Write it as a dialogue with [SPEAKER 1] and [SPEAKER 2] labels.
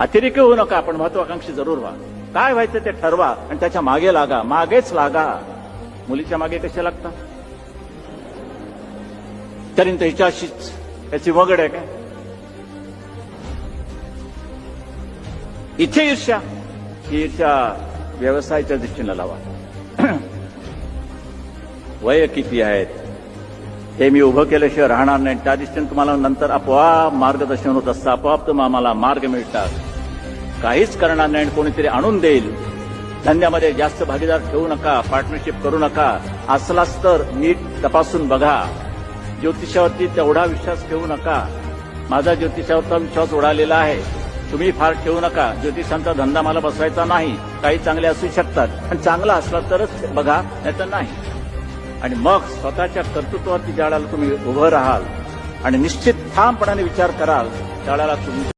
[SPEAKER 1] अतिरेकी होऊ नका आपण महत्वाकांक्षी जरूर व्हा. काय व्हायचं ते ठरवा आणि त्याच्यामागे लागा. मागेच लागा. मुलीच्या मागे कशा लागता तरी तर हिच्याशीच याची वगड आहे काय? इथे ईर्ष्या. ही ईर्ष्या व्यवसायाच्या दृष्टीनं लावा. वय किती आहेत? हे मी उभं केल्याशिवाय राहणार नाही. त्या दृष्टीने तुम्हाला नंतर आपोआप मार्गदर्शन होत असतं. आपोआप तुम्हाला आम्हाला मार्ग मिळतात. काहीच करणार नाही आणि कोणीतरी आणून देईल. धंद्यामध्ये जास्त भागीदार ठेवू नका पार्टनरशिप करू नका. असलाच तर नीट तपासून बघा. ज्योतिषावरती तेवढा विश्वास ठेवू नका. माझा ज्योतिषावरचा विश्वास उडालेला आहे. तुम्ही फार ठेवू नका. ज्योतिषांचा धंदा मला बसवायचा नाही. काही चांगले असू शकतात. पण चांगला असला तरच बघा नाही तर नाही. आणि मग स्वतःच्या कर्तृत्वावरती ज्या तुम्ही उभं राहाल आणि निश्चित ठामपणाने विचार कराल त्यावेळेला तुमच्या